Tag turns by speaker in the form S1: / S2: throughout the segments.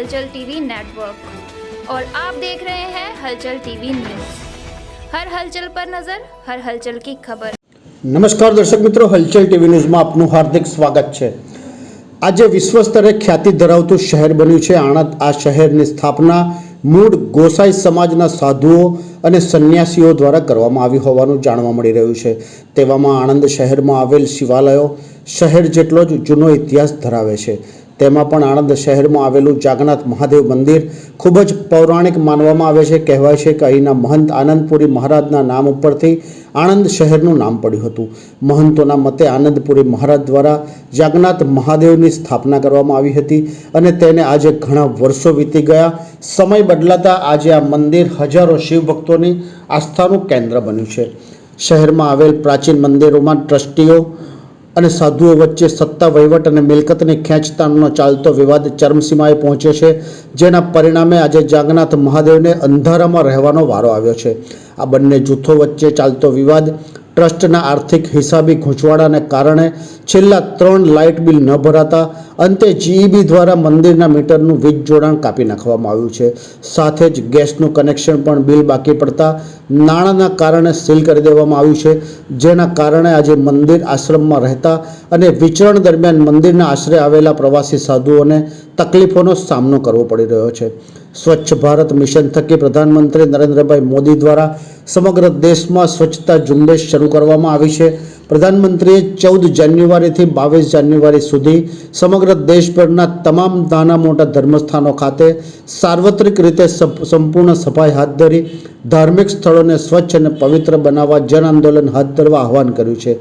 S1: हलचल TV network और आप देख रहे हैं हलचल टीवी न्यूज हर हलचल पर नजर हर हलचल की खबर
S2: નમસ્કાર દર્શક મિત્રો હલચલ ટીવી ન્યૂઝમાં આપનું હાર્દિક સ્વાગત છે આજે વિશ્વ સ્તરે ખ્યાતિ ધરાવતું શહેર બન્યું છે આણંદ આ શહેરની સ્થાપના મૂળ ગોસાઈ સમાજના સાધુઓ અને સંન્યાસીઓ દ્વારા કરવામાં આવી હોવાનું જાણવા મળી રહ્યું છે તેવામાં આણંદ શહેરમાં આવેલ શિવાલયો શહેર જેટલો જ જૂનો ઇતિહાસ ધરાવે છે તેમાં પણ આણંદ શહેરમાં આવેલું જાગન્નાથ મહાદેવ મંદિર ખૂબ જ પૌરાણિક માનવામાં આવે છે. કહેવાય છે કે અહીંના મહંત આનંદપુરી મહારાજના નામ ઉપરથી આણંદ શહેરનું નામ પડ્યું હતું. મહંતોના મતે આનંદપુરી મહારાજ દ્વારા જાગન્નાથ મહાદેવની સ્થાપના કરવામાં આવી હતી અને તેને આજે ઘણા વર્ષો વીતી ગયા. સમય બદલાતા આજે આ મંદિર હજારો શિવભક્તોની આસ્થાનું કેન્દ્ર બન્યું છે. શહેરમાં આવેલ પ્રાચીન મંદિરોમાં ટ્રસ્ટીઓ અને સાધુઓ વચ્ચે સત્તા, વહીવટ અને મિલકતની ખેંચતાણનો ચાલતો વિવાદ ચરમસીમાએ પહોંચ્યો છે, જેના પરિણામે આજે જાગનાથ મહાદેવને અંધારામાં રહેવાનો વારો આવ્યો છે. આ બંને જૂથો વચ્ચે ચાલતો વિવાદ ટ્રસ્ટના આર્થિક હિસાબી ગૂંચવાડાને કારણે છેલ્લા ત્રણ લાઇટ બિલ ન ભરાતા અંતે જીઈબી દ્વારા મંદિરના મીટરનું વીજ જોડાણ કાપી નાખવામાં આવ્યું છે. સાથે જ ગેસનું કનેક્શન પણ બિલ બાકી પડતા નાણાંના કારણે સીલ કરી દેવામાં આવ્યું છે. જેના કારણે આજે મંદિર આશ્રમમાં રહેતા અને વિચરણ દરમિયાન મંદિરના આશરે આવેલા પ્રવાસી સાધુઓને તકલીફોનો સામનો કરવો પડી રહ્યો છે. સ્વચ્છ ભારત મિશન થકી પ્રધાનમંત્રી નરેન્દ્રભાઈ મોદી દ્વારા સમગ્ર દેશમાં સ્વચ્છતા ઝુંબેશ શરૂ કરવામાં આવી છે. પ્રધાનમંત્રીએ ચૌદ જાન્યુઆરીથી બાવીસ જાન્યુઆરી સુધી સમગ્ર દેશભરના તમામ નાના મોટા ધર્મસ્થાનો ખાતે સાર્વત્રિક રીતે સંપૂર્ણ સફાઈ હાથ ધરી ધાર્મિક સ્થળોને સ્વચ્છ અને પવિત્ર બનાવવા જન આંદોલન હાથ ધરવા આહવાન કર્યું છે.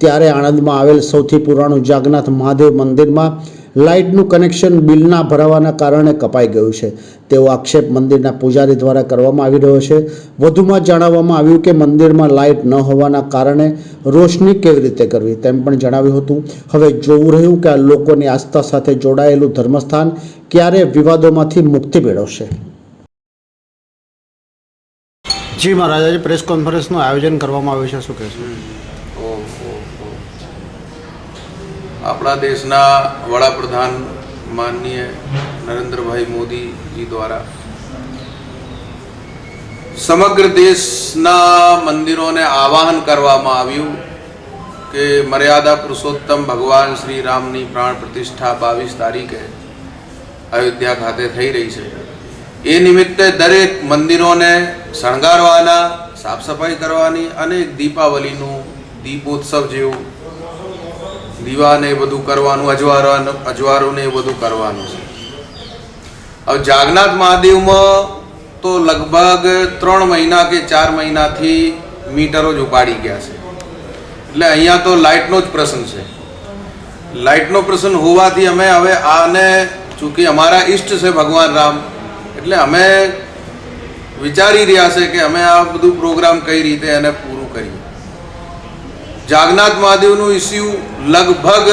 S2: ત્યારે આણંદમાં આવેલ સૌથી પુરાણું જાગનાથ મહાદેવ મંદિરમાં લાઇટનું કનેક્શન બિલના ભરાવાના કારણે કપાઈ ગયું છે. તેવો આક્ષેપ મંદિરના પૂજારી દ્વારા કરવામાં આવી રહ્યો છે. વધુમાં જણાવવામાં આવ્યું કે મંદિરમાં લાઇટ ન હોવાના કારણે રોશની કેવી રીતે કરવી તેમ પણ જણાવ્યું હતું. હવે જોવું રહ્યું કે આ લોકોની આસ્થા સાથે જોડાયેલું ધર્મસ્થાન ક્યારે વિવાદોમાંથી મુક્તિ મેળવશે. જી મહારાજ પ્રેસ કોન્ફરન્સનું આયોજન કરવામાં આવ્યું છે. શું કહેશો?
S3: આપણા દેશના વડાપ્રધાન માનનીય નરેન્દ્રભાઈ મોદીજી દ્વારા સમગ્ર દેશના મંદિરોને આવાહન કરવામાં આવ્યું કે મર્યાદા પુરુષોત્તમ ભગવાન શ્રી રામની પ્રાણ પ્રતિષ્ઠા બાવીસ તારીખે અયોધ્યા ખાતે થઈ રહી છે. એ નિમિત્તે દરેક મંદિરોને શણગારવાના, સાફ સફાઈ કરવાની અને દીપાવલીનું દીપોત્સવ જેવું દીવાને એ બધું કરવાનું અજવારવાનું અજવારોને એ બધું કરવાનું છે. હવે જાગનાથ મહાદેવમાં તો લગભગ ત્રણ મહિના કે ચાર મહિનાથી મીટરો જ ઉપાડી ગયા છે. એટલે અહીંયા તો લાઇટનો જ પ્રસંગ છે. લાઇટનો પ્રસંગ હોવાથી અમે હવે આને ચૂંકી અમારા ઈષ્ટ છે ભગવાન રામ, એટલે અમે વિચારી રહ્યા છે કે અમે આ બધું પ્રોગ્રામ કઈ રીતે એને જાગનાથ મહાદેવનું ઇસ્યુ લગભગ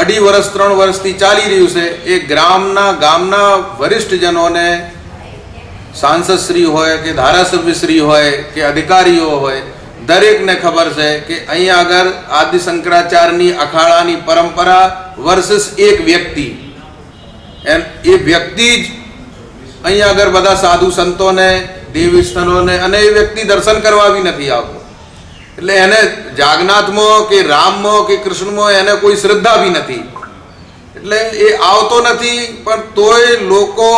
S3: અઢી વર્ષ, ત્રણ વર્ષથી ચાલી રહ્યું છે. એ ગ્રામના, ગામના વરિષ્ઠજનોને સાંસદશ્રી હોય કે ધારાસભ્યશ્રી હોય કે અધિકારીઓ હોય, દરેકને ખબર છે કે અહીંયા આગળ આદિ શંકરાચાર્યની અખાડાની પરંપરા વર્સિસ એક વ્યક્તિ. એમ, એ વ્યક્તિ જ અહીંયા આગળ બધા સાધુ સંતોને, દેવી સ્થળોને અને એ વ્યક્તિ દર્શન કરવા બી નથી આવતો. એટલે એને જાગનાથમાં કે રામમાં કે કૃષ્ણમાં એને કોઈ શ્રદ્ધા બી નથી. એટલે એ આવતો નથી, પણ તોય લોકો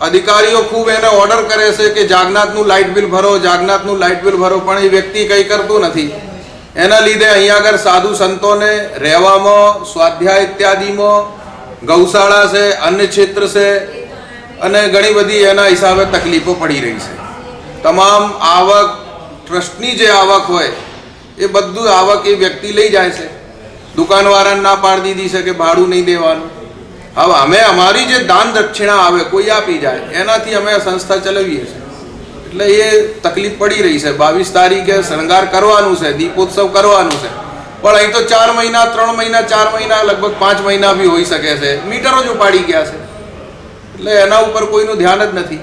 S3: અધિકારીઓ ખૂબ એને ઓર્ડર કરે છે કે જાગનાથનું લાઇટ બિલ ભરો, જાગનાથનું લાઇટ બિલ ભરો, પણ એ વ્યક્તિ કંઈ કરતું નથી. એના લીધે અહીંયા આગળ સાધુ સંતોને રહેવામાં, સ્વાધ્યાય ઇત્યાદિમાં ગૌશાળા છે, અન્ય ક્ષેત્ર છે, અને ઘણી બધી એના હિસાબે તકલીફો પડી રહી છે. તમામ આવક ટ્રસ્ટની જે આવક હોય, એ બધું આવક એ વ્યક્તિ લઈ જાય છે. દુકાનવાળાને ના પાડી દીધી છે કે ભાડું નહીં દેવાનું. હવે અમે અમારી જે દાન દક્ષિણા આવે, કોઈ આપી જાય, એનાથી અમે સંસ્થા ચલાવીએ છીએ. એટલે એ તકલીફ પડી રહી છે. બાવીસ તારીખે શણગાર કરવાનું છે, દીપોત્સવ કરવાનું છે. પણ અહીં તો ચાર મહિના, ત્રણ મહિના, ચાર મહિના, લગભગ પાંચ મહિના બી હોઈ શકે છે. મીટરો જ ઉપાડી ગયા છે. એટલે એના ઉપર કોઈનું ધ્યાન જ નથી.